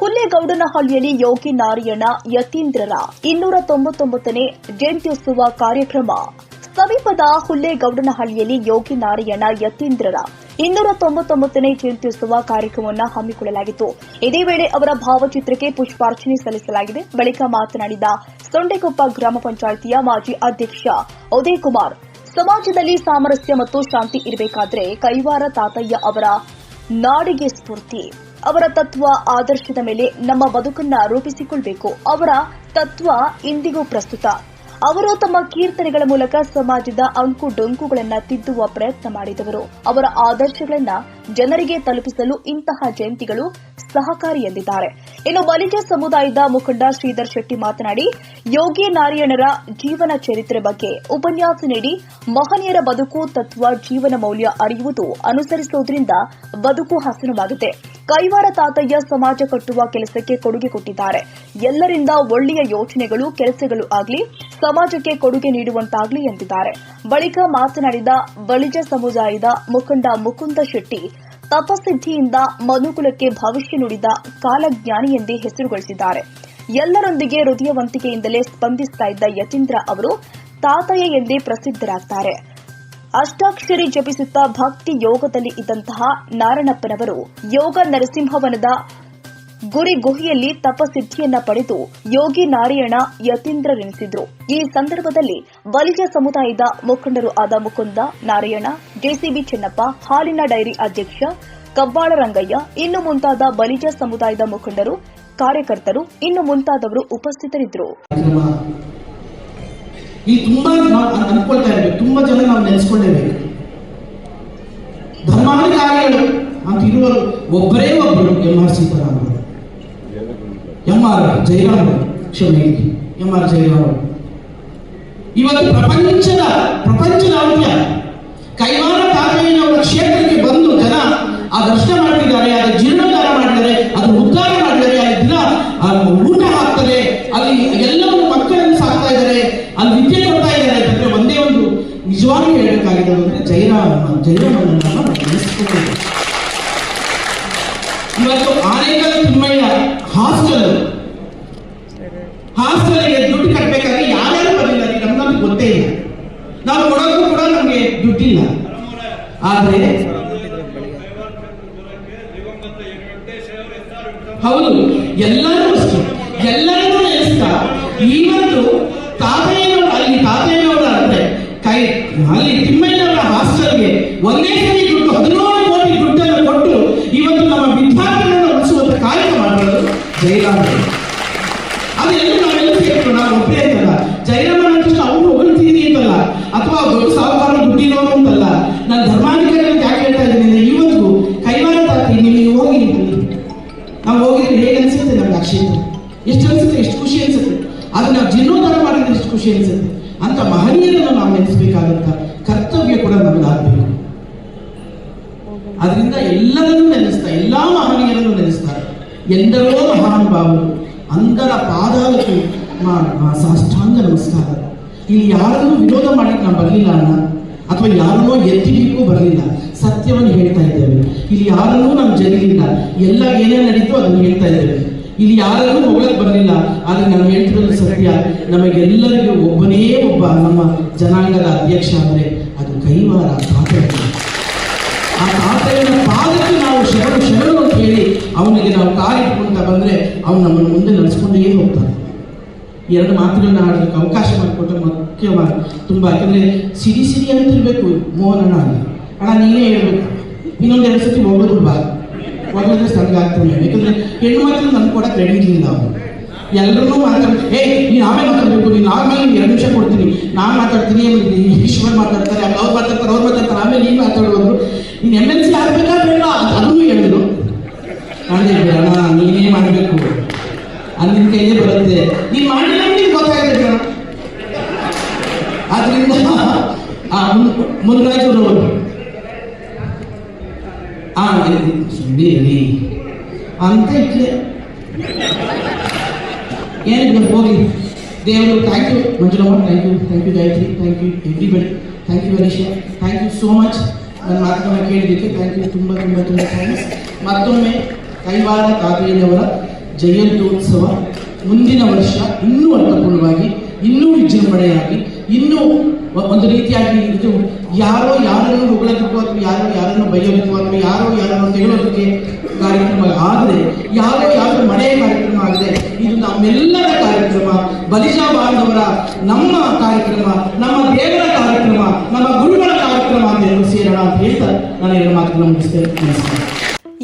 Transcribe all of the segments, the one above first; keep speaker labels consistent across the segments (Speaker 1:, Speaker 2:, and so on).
Speaker 1: ಹುಲ್ಲೇಗೌಡನಹಳ್ಳಿಯಲ್ಲಿ ಯೋಗಿ ನಾರಾಯಣ ಯತೀಂದ್ರರ ಇನ್ನೂರ ತೊಂಬತ್ತೊಂಬತ್ತನೇ ಜಯಂತ್ಯುತ್ಸವ ಕಾರ್ಯಕ್ರಮ. ಸಮೀಪದ ಹುಲ್ಲೇಗೌಡನಹಳ್ಳಿಯಲ್ಲಿ ಯೋಗಿ ನಾರಾಯಣ ಯತೀಂದ್ರರ ಇನ್ನೂರ ತೊಂಬತ್ತೊಂಬತ್ತನೇ ಜಯಂತ್ಯುತ್ಸವ ಕಾರ್ಯಕ್ರಮವನ್ನು ಹಮ್ಮಿಕೊಳ್ಳಲಾಗಿತ್ತು. ಇದೇ ವೇಳೆ ಅವರ ಭಾವಚಿತ್ರಕ್ಕೆ ಪುಷ್ಪಾರ್ಚನೆ ಸಲ್ಲಿಸಲಾಗಿದೆ. ಬಳಿಕ ಮಾತನಾಡಿದ ಸೊಂಡೆಕೊಪ್ಪ ಗ್ರಾಮ ಪಂಚಾಯಿತಿಯ ಮಾಜಿ ಅಧ್ಯಕ್ಷ ಉದಯ್ ಕುಮಾರ್ ಸಮಾಜದಲ್ಲಿ ಸಾಮರಸ್ಯ ಮತ್ತು ಶಾಂತಿ ಇರಬೇಕಾದ್ರೆ ಕೈವಾರ ತಾತಯ್ಯ ಅವರ ನಾಡಿಗೆ ಸ್ಫೂರ್ತಿ. ಅವರ ತತ್ವ ಆದರ್ಶದ ಮೇಲೆ ನಮ್ಮ ಬದುಕನ್ನ ರೂಪಿಸಿಕೊಳ್ಬೇಕು. ಅವರ ತತ್ವ ಇಂದಿಗೂ ಪ್ರಸ್ತುತ. ಅವರು ತಮ್ಮ ಕೀರ್ತನೆಗಳ ಮೂಲಕ ಸಮಾಜದ ಅಂಕು ಡೊಂಕುಗಳನ್ನ ತಿದ್ದುವ ಪ್ರಯತ್ನ ಮಾಡಿದವರು. ಅವರ ಆದರ್ಶಗಳನ್ನ ಜನರಿಗೆ ತಲುಪಿಸಲು ಇಂತಹ ಜಯಂತಿಗಳು ಸಹಕಾರಿ ಎಂದಿದ್ದಾರೆ. ಇನ್ನು ಬಲಿಜ ಸಮುದಾಯದ ಮುಖಂಡ ಶ್ರೀಧರ್ ಶೆಟ್ಟಿ ಮಾತನಾಡಿ, ಯೋಗಿ ನಾರಾಯಣರ ಜೀವನ ಚರಿತ್ರೆ ಬಗ್ಗೆ ಉಪನ್ಯಾಸ ನೀಡಿ ಮಹನೀಯರ ಬದುಕು ತತ್ವ ಜೀವನ ಮೌಲ್ಯ ಅರಿಯುವುದು ಅನುಸರಿಸುವುದರಿಂದ ಬದುಕು ಹಸನವಾಗುತ್ತೆ. ಕೈವಾರ ತಾತಯ್ಯ ಸಮಾಜ ಕಟ್ಟುವ ಕೆಲಸಕ್ಕೆ ಕೊಡುಗೆ ಕೊಟ್ಟಿದ್ದಾರೆ. ಎಲ್ಲರಿಂದ ಒಳ್ಳೆಯ ಯೋಚನೆಗಳು, ಕೆಲಸಗಳು ಆಗಲಿ, ಸಮಾಜಕ್ಕೆ ಕೊಡುಗೆ ನೀಡುವಂತಾಗಲಿ ಎಂದಿದ್ದಾರೆ. ಬಳಿಕ ಮಾತನಾಡಿದ ಬಳಿಜ ಸಮುದಾಯದ ಮುಖಂಡ ಮುಕುಂದ ಶೆಟ್ಟಿ, ತಪಸಿದ್ಧಿಯಿಂದ ಮನುಕುಲಕ್ಕೆ ಭವಿಷ್ಯ ನುಡಿದ ಕಾಲಜ್ಞಾನಿ ಎಂದೇ ಹೆಸರುಗಳಿಸಿದ್ದಾರೆ. ಎಲ್ಲರೊಂದಿಗೆ ಹೃದಯವಂತಿಕೆಯಿಂದಲೇ ಸ್ಪಂದಿಸ್ತಾ ಇದ್ದ ಯತೀಂದ್ರ ಅವರು, ತಾತಯ್ಯ ಎಂದೇ ಪ್ರಸಿದ್ಧರಾಗ್ತಾರೆ. ಅಷ್ಟಾಕ್ಷರಿ ಜಪಿಸುತ್ತಾ ಭಕ್ತಿ ಯೋಗದಲ್ಲಿ ಇದ್ದಂತಹ ನಾರಣಪ್ಪನವರು ಯೋಗ ನರಸಿಂಹವನದ ಗುರಿ ಗುಹಿಯಲ್ಲಿ ತಪಸಿದ್ಧಿಯನ್ನ ಪಡೆದು ಯೋಗಿ ನಾರಾಯಣ ಯತೀಂದ್ರರೆನಿಸಿದ್ರು. ಈ ಸಂದರ್ಭದಲ್ಲಿ ಬಲಿಜ ಸಮುದಾಯದ ಮುಖಂಡರು ಆದ ಮುಕುಂದ ನಾರಾಯಣ, ಜೆಸಿಬಿ ಚೆನ್ನಪ್ಪ, ಹಾಲಿನ ಡೈರಿ ಅಧ್ಯಕ್ಷ ಕಬ್ಬಾಳ ರಂಗಯ್ಯ, ಇನ್ನು ಮುಂತಾದ ಬಲಿಜ ಸಮುದಾಯದ ಮುಖಂಡರು, ಕಾರ್ಯಕರ್ತರು, ಇನ್ನು ಮುಂತಾದವರು ಉಪಸ್ಥಿತರಿದ್ದರು.
Speaker 2: ಇಲ್ಲಿ ತುಂಬಾ ನಾವು ಅನ್- ಅನ್ಕೊಳ್ತಾ ಇರ್ಬೇಕು ತುಂಬಾ ಜನ ನಾವು ನೆನೆಸ್ಕೊಳ್ಳೇಬೇಕು ಧರ್ಮಾಧಿಕಾರಿಗಳು ಅಂತ ಇರುವರು ಒಬ್ಬರೇ ಒಬ್ಬರು ಎಂ ಆರ್ ಸೀತಾರಾಮರು ಎಂ ಆರ್ ಜಯರಾಮ್ ಕ್ಷಮೆ ಎಂ ಆರ್ ಜಯರಾಮ್ ಇವತ್ತು ಪ್ರಪಂಚದ ಪ್ರಪಂಚದಾದ್ಯ ಕೈವಾರ ತಾತಯ್ಯನವರ ಕ್ಷೇತ್ರಕ್ಕೆ ಬಂದು ಜನ ಆ ದರ್ಶನ ಮಾಡ್ತಿದ್ದಾರೆ ಅದು ಜೀರ್ಣೋದ್ಧಾರ ಮಾಡಿದ್ದಾರೆ ಅದು ಉದ್ಧಾರ ಮಾಡಿದ್ದಾರೆ ಅಲ್ಲಿ ದಿನ ಆ ಊಟ ಹಾಕ್ತಾರೆ ಅಲ್ಲಿ ಎಲ್ಲವನ್ನು ಮಕ್ಕಳನ್ನು ಸಾಕ್ತಾ ಇದ್ದಾರೆ ಅಲ್ಲಿ ವಿದ್ಯೆ ಕೊಡ್ತಾ ಇದ್ದಾರೆ ಅಂತಂದ್ರೆ ಒಂದೇ ಒಂದು ನಿಜವಾಗಿ ಹೇಳಬೇಕಾಗಿದೆ ಅಂದ್ರೆ ನಾವು ನೆನೆಸ್ಕೊಳ್ಬೇಕು. ಇವತ್ತು ಆನೇಕಲ್ ತಿಮ್ಮಯ್ಯ ಹಾಸ್ಟೆಲ್ ಹಾಸ್ಟೆಲ್ಗೆ ದುಡ್ಡು ಕಟ್ಟಬೇಕಾದ್ರೆ ಯಾರ್ಯಾರು ಬರಲಿಲ್ಲ ನಮ್ಗೆ ನಮ್ಗೆ ಗೊತ್ತೇ ಇಲ್ಲ. ನಾವು ಕೊಡೋಕ್ಕೂ ಕೂಡ ನಮಗೆ ದುಡ್ಡಿಲ್ಲ. ಆದ್ರೆ ಹೌದು, ಎಲ್ಲರೂ ಅಷ್ಟೇ. ಎಲ್ಲರಿಗೂ ನೆನೆಸ್ತಾ ಇವತ್ತು ತಾತಯ್ಯನವರು ಅಲ್ಲಿ ತಾತಯ್ಯನವರ ಅಂದ್ರೆ ಕೈ ಅಲ್ಲಿ ತಿಮ್ಮಯ್ಯನವರ ಹಾಸ್ಟೆಲ್ಗೆ ಒಂದೇ ಸರಿ ದುಡ್ಡು ಹದಿನೇಳು ಕೋಟಿ ದುಡ್ಡನ್ನು ಕೊಟ್ಟು ಇವತ್ತು ನಮ್ಮ ವಿದ್ಯಾರ್ಥಿಗಳನ್ನು ಉಳಿಸುವಂತ ಕಾರ್ಯ ಮಾಡಿರೋದು ಜಯರಾಮರು ಅದೆಲ್ಲ ನಾವೆಲ್ಲ ಸೇರ್ಕೊಂಡು ನಾವು ಒಬ್ಬರೇ ಅಂತಲ್ಲ ತಕ್ಷಣ ಅವ್ರು ಹೊಗಳ್ತೀನಿ ಅಂತಲ್ಲ ಅಥವಾ ದೊಡ್ಡ ಸಾಹುಕಾರ ದುಡ್ಡಿನವರು ಅಂತಲ್ಲ ನಾನು ಧರ್ಮಾಧಿಕಾರಿ ಅಂತ ಯಾಕೆ ಹೇಳ್ತಾ ಇದ್ದೀನಿ ಇವತ್ತು ಕೈವಾರ ತಾತಿ ನೀವು ಹೋಗಿ ನಾವು ಹೋಗಿದ್ರೆ ಹೇಗೆ ಅನ್ಸುತ್ತೆ ನಮ್ಗೆ ಆ ಕ್ಷೇತ್ರ? ಎಷ್ಟು ಅನ್ಸುತ್ತೆ, ಎಷ್ಟು ಖುಷಿ ಅನ್ಸುತ್ತೆ? ಅದು ನಾವು ಜೀರ್ಣೋದ್ಧಾರ ಮಾಡಿದ್ರೆ ಎಷ್ಟು ಖುಷಿ ಅನ್ಸುತ್ತೆ? ಅಂತ ಮಹನೀಯರನ್ನು ನಾವು ನೆನೆಸ್ಬೇಕಾದಂತ ಕರ್ತವ್ಯ ಕೂಡ ನಮಗಾಗಬೇಕು ಅದರಿಂದ ಎಲ್ಲರನ್ನೂ ನೆನೆಸ್ತಾ, ಎಲ್ಲಾ ಮಹನೀಯರನ್ನು ನೆನೆಸ್ತಾರೆ. ಎಂದರೋ ಮಹಾನುಭಾವರು. ಅಂದರ ಪಾದಕ್ಕೆ ಸಾಷ್ಟಾಂಗ ನಮಸ್ಕಾರ. ಇಲ್ಲಿ ಯಾರನ್ನೂ ವಿರೋಧ ಮಾಡಕ್ಕೆ ನಾವು ಬರಲಿಲ್ಲ ಅಣ್ಣ? ಅಥವಾ ಯಾರನ್ನೋ ಎತ್ತಿಗೂ ಬರಲಿಲ್ಲ? ಸತ್ಯವನ್ನು ಹೇಳ್ತಾ ಇದ್ದೇವೆ. ಇಲ್ಲಿ ಯಾರನ್ನೂ ನಮ್ಮ ಜಗಲಿಲ್ಲ ಎಲ್ಲ ಏನೇ ನಡೀತೋ ಅದನ್ನು ಹೇಳ್ತಾ ಇದ್ದೇವೆ. ಇಲ್ಲಿ ಯಾರನ್ನೂ ಹೊಗಳಕ್ ಬರಲಿಲ್ಲ. ಆದರೆ ನಾನು ಹೇಳ್ತಿರೋದು ಸತ್ಯ. ನಮಗೆಲ್ಲರಿಗೂ ಒಬ್ಬನೇ ಒಬ್ಬ ನಮ್ಮ ಜನಾಂಗದ ಅಧ್ಯಕ್ಷ ಅಂದ್ರೆ ಅದು ಕೈವಾರ ತಾತಯ್ಯ ಆ ಪಾದಕ್ಕೆ ನಾವು ಶರಣು ಶರಣು ಅಂತ ಹೇಳಿ ಅವನಿಗೆ ನಾವು ಕಾಲಿಟ್ಕೊಂತ ಬಂದ್ರೆ ಅವನು ನಮ್ಮನ್ನು ಮುಂದೆ ನಡೆಸ್ಕೊಂಡೇ ಹೋಗ್ತಾನೆ. ಎರಡು ಮಾತುಗಳನ್ನ ಆಡೋದಕ್ಕೆ ಅವಕಾಶ ಮಾಡಿಕೊಟ್ಟ ಮುಖ್ಯವಾಗಿ ತುಂಬ, ಯಾಕಂದರೆ ಸಿರಿ ಸಿರಿ ಅಂತಿರ್ಬೇಕು ಮೋಹನಣ್ಣ ಅಲ್ಲಿ. ಅಣ್ಣ, ನೀನೇ ಹೇಳ್ಬೇಕು. ಇನ್ನೊಂದು ಎರಡು ಸತಿ ಹೋಗೋದು ಬಾ. ಸಂಘ ಆಗ್ತಾನೆ. ಯಾಕಂದ್ರೆ ಹೆಣ್ಣು ಮಕ್ಕಳು ನನ್ಗೆ ಕೂಡ ಕ್ರೆಡಿಟ್ಲಿಲ್ಲ ಅವನು. ಎಲ್ಲರೂ ಮಾತಾಡ್ತಾರೆ. ಏ ನೀನು ಆಮೇಲೆ ಮಾತಾಡಬೇಕು. ನೀನು ಆಮೇಲೆ ನೀನು ಎರಡು ನಿಮಿಷ ಕೊಡ್ತೀನಿ. ನಾನು ಮಾತಾಡ್ತೀನಿ ಆಮೇಲೆ ಈಶ್ವರ್ ಮಾತಾಡ್ತಾರೆ, ಆಮೇಲೆ ಅವ್ರು ಮಾತಾಡ್ತಾರೆ ಅವ್ರು ಮಾತಾಡ್ತಾರೆ, ಆಮೇಲೆ ನೀನು ಮಾತಾಡೋದು ನೀನು ಎಂ ಎಲ್ ಸಿ ಆಗ್ಬೇಕಾ ಅದನ್ನು ಹೇಳಿದ್ರು. ಮಾಡಬೇಕು ಅದು ನಿನ್ನ ಕೈಯೇ ಬರುತ್ತೆ ನೀನು ಮಾಡಿಲ್ಲ ನಿಮ್ಗೆ ಗೊತ್ತಾಗುತ್ತೆ ಕಣ ಆದ್ರಿಂದ ಆ ಮುನ್- ಮುನ್ರಾಜುರವರು ಆ ಸುಮ್ಮನೆ ಅಂತ ಇಟ್ಲೆ ಏನಿಲ್ಲ ಹೋಗಿ ದೇವರು thank you Manjulamma thank you thank you Gayatri thank you everybody thank you Harish thank you so much ನನ್ನ ಮಾತುಗಳನ್ನ ಕೇಳಿದ್ದಕ್ಕೆ ಥ್ಯಾಂಕ್ ಯು ತುಂಬ ತುಂಬ ತುಂಬ ಥ್ಯಾಂಕ್ಸ್ ಮತ್ತೊಮ್ಮೆ ಕೈವಾರ ತಾತಯ್ಯನವರ ಜಯಂತ್ಯೋತ್ಸವ ಮುಂದಿನ ವರ್ಷ ಇನ್ನೂ ಅರ್ಥಪೂರ್ಣವಾಗಿ, ಇನ್ನೂ ವಿಜೃಂಭಣೆಯಾಗಿ, ಇನ್ನೂ ಒಂದು ರೀತಿಯಾಗಿ ಇದು ಯಾರೋ ಯಾರನ್ನು ಹೊಗಳೋದಕ್ಕೂ ಅಥವಾ ಯಾರೋ ಯಾರನ್ನು ಬೈಯೋದಕ್ಕೂ ಅಥವಾ ಯಾರೋ ಯಾರನ್ನು ತೆಗೆಯೋದಕ್ಕೆ ಕಾರ್ಯಕ್ರಮ ಆದರೆ ಯಾರೋ ಯಾರೋ ಮನೆಯ ಕಾರ್ಯಕ್ರಮ ಆಗದೆ, ಇದು ನಮ್ಮೆಲ್ಲರ ಕಾರ್ಯಕ್ರಮ ಬಲಿಷಾ ಬಾಂಧವರ ನಮ್ಮ ಕಾರ್ಯಕ್ರಮ, ನಮ್ಮ ದೇವರ ಕಾರ್ಯಕ್ರಮ, ನಮ್ಮ ಗುರುಗಳ ಕಾರ್ಯಕ್ರಮ ಅಂತ ಎಲ್ಲರೂ ಸೇರೋಣ ಅಂತ ಹೇಳ್ತಾ ನಾನು ಎರಡು ಮಾತುಗಳನ್ನು ಮುಗಿಸ್ತೇನೆ.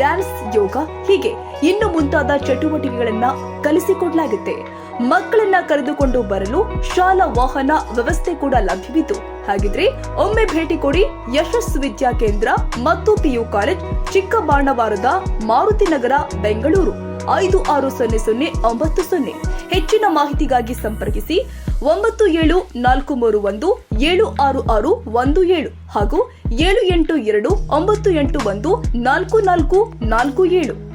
Speaker 1: ಡ್ಯಾನ್ಸ್, ಯೋಗ ಹೀಗೆ ಇನ್ನು ಮುಂತಾದ ಚಟುವಟಿಕೆಗಳನ್ನ ಕಲಿಸಿಕೊಡಲಾಗುತ್ತೆ. ಮಕ್ಕಳನ್ನ ಕರೆದುಕೊಂಡು ಬರಲು ಶಾಲಾ ವಾಹನ ವ್ಯವಸ್ಥೆ ಕೂಡ ಲಭ್ಯವಿದ್ದು ಹಾಗಿದ್ರೆ ಒಮ್ಮೆ ಭೇಟಿ ಕೊಡಿ ಯಶಸ್ ವಿದ್ಯಾ ಕೇಂದ್ರ ಮತ್ತು ಪಿಯು ಕಾಲೇಜ್, ಚಿಕ್ಕಬಾಣವಾರದ ಮಾರುತಿ ನಗರ, ಬೆಂಗಳೂರು. ಐದು ಆರು ಸೊನ್ನೆ ಸೊನ್ನೆ ಒಂಬತ್ತು ಸೊನ್ನೆ. ಹೆಚ್ಚಿನ ಮಾಹಿತಿಗಾಗಿ ಸಂಪರ್ಕಿಸಿ ಒಂಬತ್ತು ಏಳು ನಾಲ್ಕು ಮೂರು ಒಂದು ಏಳು ಆರು ಆರು ಒಂದು ಏಳು ಹಾಗೂ ಏಳು ಎಂಟು ಎರಡು ಒಂಬತ್ತು ಎಂಟು ಒಂದು ನಾಲ್ಕು ನಾಲ್ಕು ನಾಲ್ಕು ಏಳು.